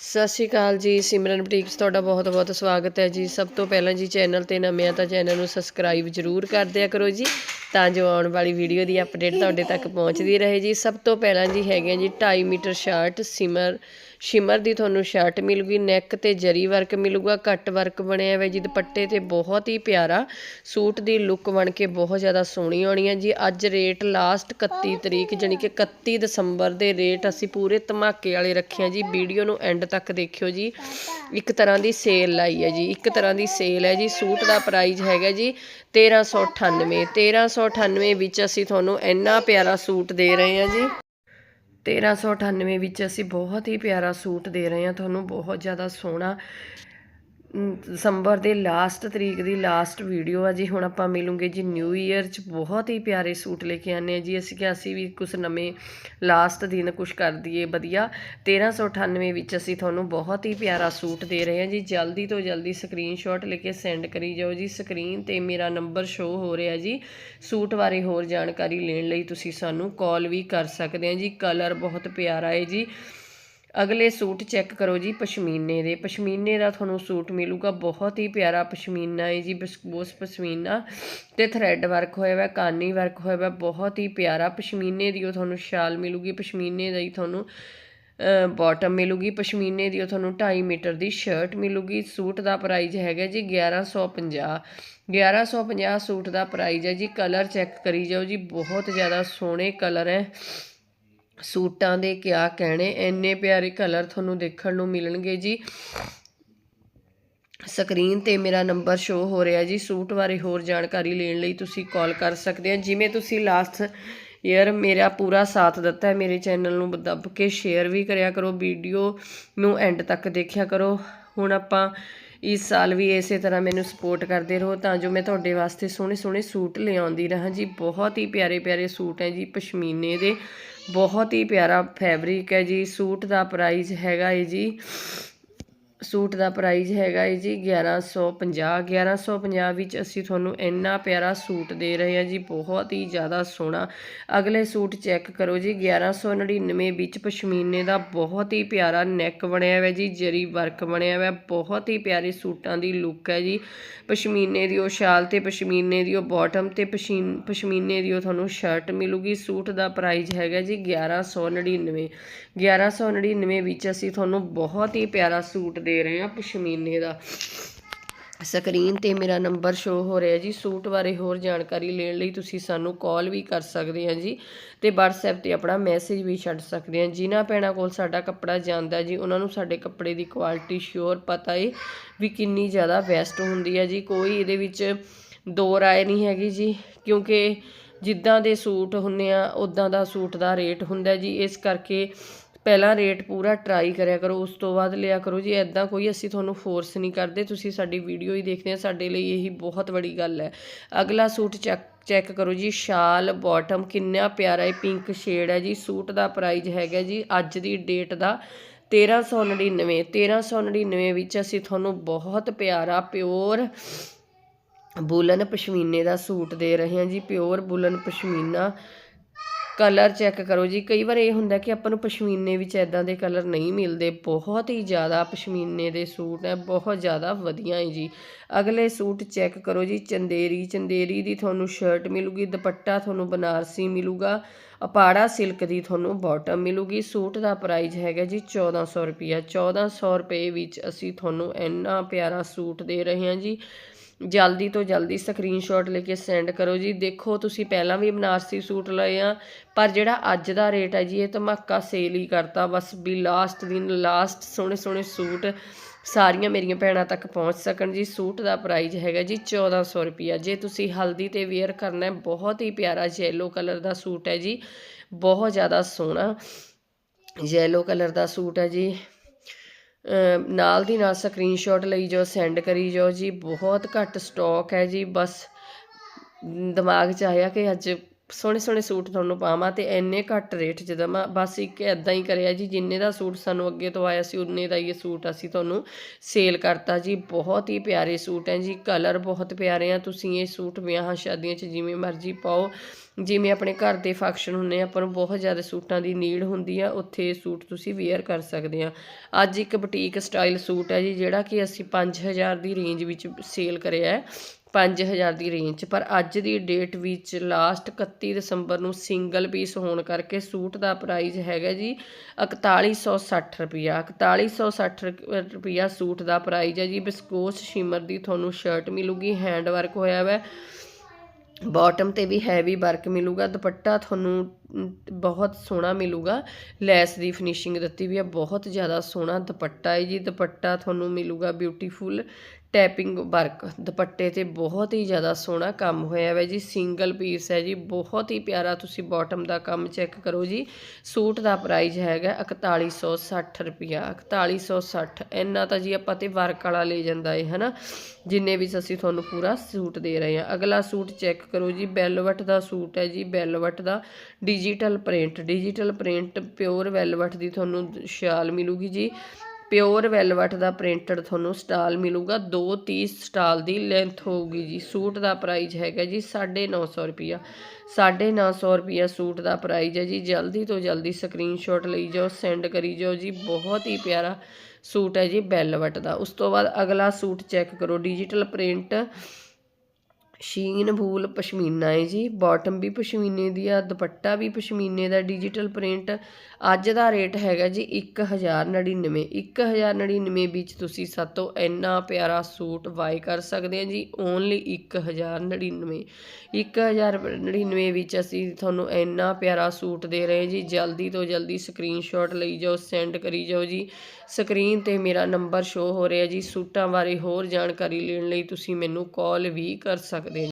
ਸਤਿ ਸ਼੍ਰੀ ਅਕਾਲ ਜੀ, ਸਿਮਰਨ ਬੁਟੀਕਸ ਤੁਹਾਡਾ ਬਹੁਤ ਬਹੁਤ ਸਵਾਗਤ ਹੈ ਜੀ। ਸਭ ਤੋਂ ਪਹਿਲਾਂ ਜੀ, ਚੈਨਲ ਤੇ ਨਵੇਂ ਆ ਤਾਂ ਚੈਨਲ ਨੂੰ ਸਬਸਕ੍ਰਾਈਬ ਜਰੂਰ ਕਰ ਦਿਆ ਕਰੋ ਜੀ। ਤਾਂ ਜੋ ਆਉਣ ਵਾਲੀ ਵੀਡੀਓ ਦੀ ਅਪਡੇਟ ਤੁਹਾਡੇ ਤੱਕ ਪਹੁੰਚਦੀ ਰਹੇ ਜੀ। ਸਭ ਤੋਂ ਪਹਿਲਾਂ ਜੀ ਹੈਗੇ ਆ ਜੀ 2.5 ਮੀਟਰ ਸ਼ਰਟ ਸਿਮਰ ਸ਼ਿਮਰ ਦੀ ਤੁਹਾਨੂੰ ਸ਼ਰਟ ਮਿਲੂਗੀ ਨੈਕ ਤੇ ਜਰੀ ਵਰਕ ਮਿਲੂਗਾ ਕੱਟ ਵਰਕ ਬਣਿਆ ਹੋਇਆ ਜੀ, ਦੁਪੱਟੇ ਤੇ ਬਹੁਤ ਹੀ ਪਿਆਰਾ ਸੂਟ ਦੀ ਲੁੱਕ ਬਣ ਕੇ ਬਹੁਤ ਜ਼ਿਆਦਾ ਸੋਹਣੀ ਆਉਣੀ ਹੈ ਜੀ। ਅੱਜ ਰੇਟ ਲਾਸਟ 31 ਤਰੀਕ ਜਾਣੀ ਕਿ 31 ਦਸੰਬਰ ਦੇ ਰੇਟ ਅਸੀਂ ਪੂਰੇ ਧਮਾਕੇ ਵਾਲੇ ਰੱਖੇ ਆ ਜੀ। ਵੀਡੀਓ ਨੂੰ ਐਂਡ ਤੱਕ ਦੇਖਿਓ ਜੀ। ਇੱਕ ਤਰ੍ਹਾਂ ਦੀ ਸੇਲ ਲਾਈ ਹੈ ਜੀ। ਇੱਕ ਤਰ੍ਹਾਂ ਦੀ ਸੇਲ ਹੈ ਜੀ। ਸੂਟ ਦਾ ਪ੍ਰਾਈਸ ਹੈਗਾ ਜੀ 1398 1398 ਵਿੱਚ ਅਸੀਂ ਤੁਹਾਨੂੰ ਇੰਨਾ ਪਿਆਰਾ ਸੂਟ ਦੇ ਰਹੇ ਹਾਂ ਜੀ। 1398 ਵਿੱਚ ਅਸੀਂ ਬਹੁਤ ਹੀ ਪਿਆਰਾ ਸੂਟ ਦੇ ਰਹੇ ਹਾਂ। ਤੁਹਾਨੂੰ ਬਹੁਤ ਜ਼ਿਆਦਾ ਸੋਹਣਾ ਦਸੰਬਰ ਦੇ ਲਾਸਟ ਤਰੀਕ ਦੀ ਲਾਸਟ ਵੀਡੀਓ ਆ ਜੀ। ਹੁਣ ਆਪਾਂ ਮਿਲੂਗੇ ਜੀ ਨਿਊ ਈਅਰ 'ਚ। ਬਹੁਤ ਹੀ ਪਿਆਰੇ ਸੂਟ ਲੈ ਕੇ ਆਨੇ ਆ ਜੀ। ਅਸੀਂ ਕਿਹਾ ਅਸੀਂ ਵੀ ਕੁਝ ਨਵੇਂ ਲਾਸਟ ਦਿਨ ਕੁਝ ਕਰ ਦਈਏ, ਵਧੀਆ। 1398 ਵਿੱਚ ਅਸੀਂ ਤੁਹਾਨੂੰ ਬਹੁਤ ਹੀ ਪਿਆਰਾ ਸੂਟ ਦੇ ਰਹੇ ਹਾਂ ਜੀ। ਜਲਦੀ ਤੋਂ ਜਲਦੀ ਸਕਰੀਨਸ਼ਾਟ ਲੈ ਕੇ ਸੈਂਡ ਕਰੀ ਜਾਓ ਜੀ। ਸਕਰੀਨ ਤੇ ਮੇਰਾ ਨੰਬਰ ਸ਼ੋ ਹੋ ਰਿਹਾ ਜੀ। ਸੂਟ ਬਾਰੇ ਹੋਰ ਜਾਣਕਾਰੀ ਲੈਣ ਲਈ ਤੁਸੀਂ ਸਾਨੂੰ ਕਾਲ ਵੀ ਕਰ ਸਕਦੇ ਹੋ ਜੀ। ਕਲਰ ਬਹੁਤ ਪਿਆਰਾ ਹੈ ਜੀ। ਅਗਲੇ ਸੂਟ ਚੈੱਕ ਕਰੋ ਜੀ ਪਸ਼ਮੀਨੇ ਦੇ। ਪਸ਼ਮੀਨੇ ਦਾ ਤੁਹਾਨੂੰ ਸੂਟ ਮਿਲੂਗਾ, ਬਹੁਤ ਹੀ ਪਿਆਰਾ ਪਸ਼ਮੀਨਾ ਹੈ ਜੀ ਬਸਕੋਸ ਪਸ਼ਮੀਨਾ ਤੇ ਥਰੈਡ ਵਰਕ ਹੋਇਆ ਹੋਇਆ ਕਾਨੀ ਵਰਕ ਹੋਇਆ ਹੋਇਆ ਬਹੁਤ ਹੀ ਪਿਆਰਾ ਪਸ਼ਮੀਨੇ ਦੀ ਉਹ ਤੁਹਾਨੂੰ ਸ਼ਾਲ ਮਿਲੂਗੀ, ਪਸ਼ਮੀਨੇ ਦਾ ਹੀ ਤੁਹਾਨੂੰ ਬਾਟਮ ਮਿਲੂਗੀ, ਪਸ਼ਮੀਨੇ ਦੀ ਉਹ ਤੁਹਾਨੂੰ 2.5 ਮੀਟਰ ਦੀ ਸ਼ਰਟ ਮਿਲੂਗੀ, ਸੂਟ ਦਾ ਪ੍ਰਾਈਸ ਹੈਗਾ ਜੀ 1150 1150 ਸੂਟ ਦਾ ਪ੍ਰਾਈਸ ਹੈ ਜੀ ਕਲਰ ਚੈੱਕ ਕਰੀ ਜਾਓ ਜੀ, ਬਹੁਤ ਜ਼ਿਆਦਾ ਸੋਹਣੇ ਕਲਰ ਹੈ। ਸੂਟਾਂ ਦੇ ਕਿਆ ਕਹਿਣੇ, ਇੰਨੇ ਪਿਆਰੇ ਕਲਰ ਤੁਹਾਨੂੰ ਦੇਖਣ ਨੂੰ ਮਿਲਣਗੇ ਜੀ। ਸਕਰੀਨ ਤੇ ਮੇਰਾ ਨੰਬਰ ਸ਼ੋ ਹੋ ਰਿਹਾ ਜੀ। ਸੂਟ ਬਾਰੇ ਹੋਰ ਜਾਣਕਾਰੀ ਲੈਣ ਲਈ ਤੁਸੀਂ ਕਾਲ ਕਰ ਸਕਦੇ ਹੋ। ਜਿਵੇਂ ਤੁਸੀਂ ਲਾਸਟ ਈਅਰ ਮੇਰਾ ਪੂਰਾ ਸਾਥ ਦਿੱਤਾ ਹੈ ਮੇਰੇ ਚੈਨਲ ਨੂੰ ਦੱਬ ਕੇ ਸ਼ੇਅਰ ਵੀ ਕਰਿਆ ਕਰੋ ਵੀਡੀਓ ਨੂੰ ਐਂਡ ਤੱਕ ਦੇਖਿਆ ਕਰੋ। ਹੁਣ ਆਪਾਂ ਇਸ ਸਾਲ ਵੀ ਇਸੇ ਤਰ੍ਹਾਂ ਮੈਨੂੰ ਸਪੋਰਟ ਕਰਦੇ ਰਹੋ, ਤਾਂ ਜੋ ਮੈਂ ਤੁਹਾਡੇ ਵਾਸਤੇ ਸੋਹਣੇ ਸੋਹਣੇ ਸੂਟ ਲਿਆਉਂਦੀ ਰਹਾਂ ਜੀ। ਬਹੁਤ ਹੀ ਪਿਆਰੇ ਪਿਆਰੇ ਸੂਟ ਹੈ ਜੀ, ਪਸ਼ਮੀਨੇ ਦੇ। ਬਹੁਤ ਹੀ ਪਿਆਰਾ ਫੈਬਰਿਕ ਹੈ ਜੀ, ਸੂਟ ਦਾ ਪ੍ਰਾਈਸ ਹੈਗਾ ਹੈ ਜੀ ਸੂਟ ਦਾ ਪ੍ਰਾਈਜ਼ ਹੈਗਾ ਹੈ ਜੀ 1150 1150 ਵਿੱਚ ਅਸੀਂ ਤੁਹਾਨੂੰ ਇੰਨਾ ਪਿਆਰਾ ਸੂਟ ਦੇ ਰਹੇ ਹਾਂ ਜੀ, ਬਹੁਤ ਹੀ ਜ਼ਿਆਦਾ ਸੋਹਣਾ। ਅਗਲੇ ਸੂਟ ਚੈੱਕ ਕਰੋ ਜੀ 1199 ਵਿੱਚ ਪਸ਼ਮੀਨੇ ਦਾ ਬਹੁਤ ਹੀ ਪਿਆਰਾ ਨੈਕ ਬਣਿਆ ਹੋਇਆ ਜੀ, ਜਰੀ ਵਰਕ ਬਣਿਆ ਹੋਇਆ, ਬਹੁਤ ਹੀ ਪਿਆਰੇ ਸੂਟਾਂ ਦੀ ਲੁੱਕ ਹੈ ਜੀ। ਪਸ਼ਮੀਨੇ ਦੀ ਉਹ ਸ਼ਾਲ ਤੇ, ਪਸ਼ਮੀਨੇ ਦੀ ਉਹ ਬਾਟਮ ਤੇ, ਪਸ਼ੀਨ, ਪਸ਼ਮੀਨੇ ਦੀ ਉਹ ਤੁਹਾਨੂੰ ਸ਼ਰਟ ਮਿਲੂਗੀ। ਸੂਟ ਦਾ ਪ੍ਰਾਈਜ਼ ਹੈਗਾ ਜੀ 1199 1199 ਵਿੱਚ ਅਸੀਂ ਤੁਹਾਨੂੰ ਬਹੁਤ ਹੀ ਪਿਆਰਾ ਸੂਟ ਦੇ ਰਹੇ ਹਾਂ ਪਸ਼ਮੀਨੇ ਦਾ। ਸਕਰੀਨ ਤੇ ਮੇਰਾ ਨੰਬਰ ਸ਼ੋ ਹੋ ਰਿਹਾ ਜੀ। ਸੂਟ ਬਾਰੇ ਹੋਰ ਜਾਣਕਾਰੀ ਲੈਣ ਲਈ ਤੁਸੀਂ ਸਾਨੂੰ ਕਾਲ ਵੀ ਕਰ ਸਕਦੇ ਆ ਜੀ। ਤੇ WhatsApp ਤੇ ਆਪਣਾ ਮੈਸੇਜ ਵੀ ਛੱਡ ਸਕਦੇ ਆ ਜਿਨ੍ਹਾਂ ਭੈਣਾਂ ਕੋਲ ਸਾਡਾ ਕੱਪੜਾ ਜਾਂਦਾ ਜੀ, ਉਹਨਾਂ ਨੂੰ ਸਾਡੇ ਕੱਪੜੇ ਦੀ ਕੁਆਲਿਟੀ ਸ਼ੋਰ ਪਤਾ ਏ ਵੀ ਕਿੰਨੀ ਜ਼ਿਆਦਾ ਬੈਸਟ ਹੁੰਦੀ ਹੈ ਜੀ। ਕੋਈ ਇਹਦੇ ਵਿੱਚ ਦੋ ਰਾਏ ਨਹੀਂ ਹੈਗੀ ਜੀ, ਕਿਉਂਕਿ ਜਿੱਦਾਂ ਦੇ ਸੂਟ ਹੁੰਨੇ ਆ ਉਦਾਂ ਦਾ ਸੂਟ ਦਾ ਰੇਟ ਹੁੰਦਾ ਜੀ। ਇਸ ਕਰਕੇ ਪਹਿਲਾਂ ਰੇਟ ਪੂਰਾ ਟਰਾਈ ਕਰਿਆ ਕਰੋ, ਉਸ ਤੋਂ ਬਾਅਦ ਲਿਆ ਕਰੋ। ਜੀ ਐਦਾਂ ਕੋਈ ਅਸੀਂ ਤੁਹਾਨੂੰ ਫੋਰਸ ਨਹੀਂ ਕਰਦੇ, ਤੁਸੀਂ ਸਾਡੀ ਵੀਡੀਓ ਹੀ ਦੇਖਦੇ ਆ, ਸਾਡੇ ਲਈ ਇਹੀ ਬਹੁਤ ਵੱਡੀ ਗੱਲ ਹੈ। ਅਗਲਾ ਸੂਟ ਚੈੱਕ ਚੈੱਕ ਕਰੋ ਜੀ, ਸ਼ਾਲ ਬਾਟਮ ਕਿੰਨਾ ਪਿਆਰਾ ਹੈ ਪਿੰਕ ਸ਼ੇਡ ਹੈ ਜੀ। ਸੂਟ ਦਾ ਪ੍ਰਾਈਸ ਹੈਗਾ ਜੀ ਅੱਜ ਦੀ ਡੇਟ ਦਾ 1399 1399 ਵਿੱਚ ਅਸੀਂ ਤੁਹਾਨੂੰ ਬਹੁਤ ਪਿਆਰਾ ਪਿਓਰ ਬੁਲਨ ਪਸ਼ਮੀਨੇ ਦਾ ਸੂਟ ਦੇ ਰਹੇ ਹਾਂ ਜੀ। ਪਿਓਰ ਬੁਲਨ ਪਸ਼ਮੀਨਾ ਕਲਰ ਚੈੱਕ ਕਰੋ ਜੀ। ਕਈ ਵਾਰ ਇਹ ਹੁੰਦਾ ਕਿ ਆਪਾਂ ਨੂੰ ਪਸ਼ਮੀਨੇ ਵਿੱਚ ਐਦਾਂ ਦੇ ਕਲਰ ਨਹੀਂ ਮਿਲਦੇ। ਬਹੁਤ ਹੀ ਜ਼ਿਆਦਾ ਪਸ਼ਮੀਨੇ ਦੇ ਸੂਟ ਹੈ, ਬਹੁਤ ਜ਼ਿਆਦਾ ਵਧੀਆ ਹੈ ਜੀ। ਅਗਲੇ ਸੂਟ ਚੈੱਕ ਕਰੋ ਜੀ, ਚੰਦੇਰੀ। ਚੰਦੇਰੀ ਦੀ ਤੁਹਾਨੂੰ ਸ਼ਰਟ ਮਿਲੂਗੀ, ਦੁਪੱਟਾ ਤੁਹਾਨੂੰ ਬਨਾਰਸੀ ਮਿਲੂਗਾ, ਅਪਾੜਾ ਸਿਲਕ ਦੀ ਤੁਹਾਨੂੰ ਬਾਟਮ ਮਿਲੂਗੀ। ਸੂਟ ਦਾ ਪ੍ਰਾਈਸ ਹੈਗਾ ਜੀ 1400 ਰੁਪਿਆ 1400 ਰੁਪਏ ਵਿੱਚ ਅਸੀਂ ਤੁਹਾਨੂੰ ਇੰਨਾ ਪਿਆਰਾ ਸੂਟ ਦੇ ਰਹੇ ਹਾਂ ਜੀ। ਜਲਦੀ ਤੋਂ ਜਲਦੀ ਸਕਰੀਨਸ਼ਾਟ ਲੈ ਕੇ ਸੈਂਡ ਕਰੋ ਜੀ। ਦੇਖੋ, ਤੁਸੀਂ ਪਹਿਲਾਂ ਵੀ ਬਨਾਰਸੀ ਸੂਟ ਲਏ ਆ, ਪਰ ਜਿਹੜਾ ਅੱਜ ਦਾ ਰੇਟ ਹੈ ਜੀ, ਇਹ ਧਮਾਕਾ ਸੇਲ ਹੀ ਕਰਤਾ। ਬਸ ਵੀ ਲਾਸਟ ਦਿਨ ਲਾਸਟ ਸੋਹਣੇ ਸੋਹਣੇ ਸੂਟ ਸਾਰੀਆਂ ਮੇਰੀਆਂ ਭੈਣਾਂ ਤੱਕ ਪਹੁੰਚ ਸਕਣ ਜੀ। ਸੂਟ ਦਾ ਪ੍ਰਾਈਸ ਹੈਗਾ ਜੀ 1400 ਰੁਪਿਆ ਜੇ ਤੁਸੀਂ ਹਲਦੀ ਤੇ ਵੇਅਰ ਕਰਨਾ ਹੈ, ਬਹੁਤ ਹੀ ਪਿਆਰਾ ਯੈਲੋ ਕਲਰ ਦਾ ਸੂਟ ਹੈ ਜੀ। ਬਹੁਤ ਜ਼ਿਆਦਾ ਸੋਹਣਾ ਯੈਲੋ ਕਲਰ ਦਾ ਸੂਟ ਹੈ ਜੀ। ਨਾਲ ਦੀ ਨਾਲ ਸਕਰੀਨਸ਼ਾਟ ਲਈ ਜਾਓ ਸੈਂਡ ਕਰੀ ਜਾਓ ਜੀ, ਬਹੁਤ ਘੱਟ ਸਟਾਕ ਹੈ ਜੀ, ਬਸ ਦਿਮਾਗ 'ਚ ਆਇਆ ਕਿ ਅੱਜ ਸੋਹਣੇ ਸੋਹਣੇ ਸੂਟ ਤੁਹਾਨੂੰ ਪਾਵਾਂ ਤੇ ਇੰਨੇ ਘੱਟ ਰੇਟ 'ਚ ਦੇਵਾਂ। ਬਸ ਇੱਕ ਐਦਾਂ ਹੀ ਕਰਿਆ ਜੀ, ਜਿੰਨੇ ਦਾ ਸੂਟ ਸਾਨੂੰ ਅੱਗੇ ਤੋਂ ਆਇਆ ਸੀ, ਉਨੇ ਦਾ ਹੀ ਇਹ ਸੂਟ ਅਸੀਂ ਤੁਹਾਨੂੰ ਸੇਲ ਕਰਤਾ ਜੀ। ਬਹੁਤ ਹੀ ਪਿਆਰੇ ਸੂਟ ਹੈ ਜੀ ਕਲਰ ਬਹੁਤ ਪਿਆਰੇ ਆ, ਤੁਸੀਂ ਇਹ ਸੂਟ ਵਿਆਹਾਂ ਸ਼ਾਦੀਆਂ 'ਚ ਜਿਵੇਂ ਮਰਜ਼ੀ ਪਾਓ। ਜਿਵੇਂ ਆਪਣੇ ਘਰ ਦੇ ਫੰਕਸ਼ਨ ਹੁੰਦੇ ਆ, ਆਪਾਂ ਨੂੰ ਬਹੁਤ ਜ਼ਿਆਦਾ ਸੂਟਾਂ ਦੀ ਨੀਡ ਹੁੰਦੀ ਆ, ਉੱਥੇ ਇਹ ਸੂਟ ਤੁਸੀਂ ਵੇਅਰ ਕਰ ਸਕਦੇ ਆ। ਅੱਜ ਇੱਕ ਬੁਟੀਕ ਸਟਾਈਲ ਸੂਟ ਹੈ ਜੀ, ਜਿਹੜਾ ਕਿ ਅਸੀਂ 5000 ਦੀ ਰੇਂਜ ਵਿੱਚ ਸੇਲ ਕਰਿਆ ਹੈ 5000 ਦੀ ਰੇਂਜ 'ਚ ਪਰ ਅੱਜ ਦੀ ਡੇਟ ਵਿੱਚ ਲਾਸਟ 31 ਦਸੰਬਰ ਨੂੰ ਸਿੰਗਲ ਪੀਸ ਹੋਣ ਕਰਕੇ ਸੂਟ ਦਾ ਪ੍ਰਾਈਸ ਹੈਗਾ ਜੀ 4160 ਰੁਪਿਆ 4160 ਰੁਪਿਆ ਸੂਟ ਦਾ ਪ੍ਰਾਈਸ ਹੈ ਜੀ, ਬਿਸਕੋਸ, ਸ਼ਿਮਰ ਦੀ ਤੁਹਾਨੂੰ ਸ਼ਰਟ ਮਿਲੂਗੀ ਹੈਂਡ ਵਰਕ ਹੋਇਆ ਹੋਇਆ ਬੋਟਮ ਤੇ ਵੀ ਹੈਵੀ ਵਰਕ ਮਿਲੂਗਾ, ਦੁਪੱਟਾ ਤੁਹਾਨੂੰ ਬਹੁਤ ਸੋਹਣਾ ਮਿਲੂਗਾ। ਲੈਸ ਦੀ ਫਿਨਿਸ਼ਿੰਗ ਦਿੱਤੀ ਵੀ ਆ, ਬਹੁਤ ਜ਼ਿਆਦਾ ਸੋਹਣਾ ਦੁਪੱਟਾ ਹੈ ਜੀ। ਦੁਪੱਟਾ ਤੁਹਾਨੂੰ ਮਿਲੂਗਾ ਬਿਊਟੀਫੁਲ ਟੈਪਿੰਗ ਵਰਕ, ਦੁਪੱਟੇ ਤੇ ਬਹੁਤ ਹੀ ਜ਼ਿਆਦਾ ਸੋਹਣਾ ਕੰਮ ਹੋਇਆ ਹੈ ਜੀ, ਸਿੰਗਲ ਪੀਸ ਹੈ ਜੀ, ਬਹੁਤ ਹੀ ਪਿਆਰਾ ਤੁਸੀਂ ਬਾਟਮ ਦਾ ਕੰਮ ਚੈੱਕ ਕਰੋ ਜੀ, ਸੂਟ ਦਾ ਪ੍ਰਾਈਸ ਹੈਗਾ 4160 ਰੁਪਿਆ 4160 ਇੰਨਾ ਤਾਂ ਜੀ ਆਪਾਂ ਤੇ ਵਰਕ ਵਾਲਾ ਲੈ ਜਾਂਦਾ ਹੈ ਹਨਾ, ਜਿੰਨੇ ਵਿੱਚ ਅਸੀਂ ਤੁਹਾਨੂੰ ਪੂਰਾ ਸੂਟ ਦੇ ਰਹੇ ਹਾਂ। ਅਗਲਾ ਸੂਟ ਚੈੱਕ ਕਰੋ ਜੀ ਵੈਲਵਟ ਦਾ ਸੂਟ ਹੈ ਜੀ ਵੈਲਵਟ ਦਾ digital print digital print pure velvet ਦੀ ਤੁਹਾਨੂੰ ਸ਼ਾਲ ਮਿਲੂਗੀ ਜੀ। ਪਿਓਰ ਵੈਲਵਟ ਦਾ ਪ੍ਰਿੰਟਡ ਤੁਹਾਨੂੰ ਸਟਾਲ ਮਿਲੂਗਾ। 230 ਸਟਾਲ ਦੀ ਲੈਂਥ ਹੋਊਗੀ ਜੀ। ਸੂਟ ਦਾ ਪ੍ਰਾਈਸ ਹੈਗਾ ਜੀ 950 ਰੁਪਿਆ 950 ਰੁਪਿਆ ਸੂਟ ਦਾ ਪ੍ਰਾਈਸ ਹੈ ਜੀ। ਜਲਦੀ ਤੋਂ ਜਲਦੀ ਸਕਰੀਨਸ਼ਾਟ ਲਈ ਜਾਓ, ਸੈਂਡ ਕਰੀ ਜਾਓ ਜੀ। ਬਹੁਤ ਹੀ ਪਿਆਰਾ ਸੂਟ ਹੈ ਜੀ ਵੈਲਵਟ ਦਾ। ਉਸ ਤੋਂ ਬਾਅਦ ਅਗਲਾ ਸੂਟ ਚੈੱਕ ਕਰੋ। Digital print sheen wool pashmina ਹੈ ਜੀ ਬਾਟਮ ਵੀ ਪਸ਼ਮੀਨੇ ਦੀ ਆ, ਦੁਪੱਟਾ ਵੀ ਪਸ਼ਮੀਨੇ ਦਾ ਡਿਜੀਟਲ ਪ੍ਰਿੰਟ ਅੱਜ ਦਾ ਰੇਟ ਹੈਗਾ ਜੀ 1099 1099 ਵਿੱਚ ਤੁਸੀਂ ਸਾਤੋਂ ਇੰਨਾ ਪਿਆਰਾ ਸੂਟ ਬਾਈ ਕਰ ਸਕਦੇ ਆ ਜੀ ਓਨਲੀ 1099 1099 ਵਿੱਚ ਅਸੀਂ ਤੁਹਾਨੂੰ ਇੰਨਾ ਪਿਆਰਾ ਸੂਟ ਦੇ ਰਹੇ ਜੀ, ਜਲਦੀ ਤੋਂ ਜਲਦੀ ਸਕਰੀਨਸ਼ਾਟ ਲਈ ਜਾਓ ਸੈਂਡ ਕਰੀ ਜਾਓ ਜੀ। ਸਕਰੀਨ ਤੇ ਮੇਰਾ ਨੰਬਰ ਸ਼ੋ ਹੋ ਰਿਹਾ ਜੀ, ਸੂਟਾਂ ਬਾਰੇ ਹੋਰ ਜਾਣਕਾਰੀ ਲੈਣ ਲਈ ਤੁਸੀਂ ਮੈਨੂੰ ਕਾਲ ਵੀ ਕਰ ਸਕਦੇ